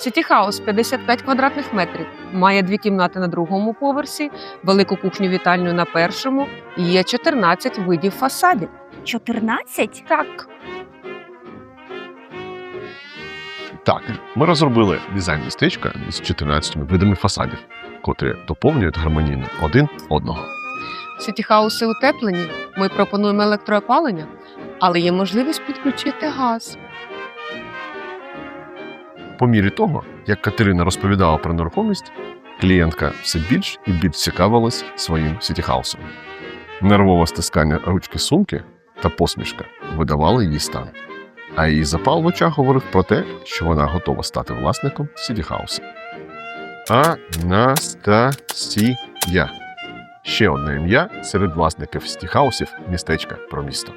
Сіті-хаус 55 квадратних метрів. Має дві кімнати на другому поверсі, велику кухню вітальню на першому. Є 14 видів фасадів. 14? Так, Так, ми розробили дизайн містечка з 14 видами фасадів, котрі доповнюють гармонійно один одного. сіті-хауси утеплені. Ми пропонуємо електроопалення, але є можливість підключити газ. По мірі того, як Катерина розповідала про нерухомість, клієнтка все більш і більш цікавилась своїм сітіхаусом. Нервове стискання ручки сумки та посмішка видавали її стан. А її запал в очах говорив про те, що вона готова стати власником сітіхауса. Анастасія. Ще одне ім'я серед власників сітіхаусів містечка про місто.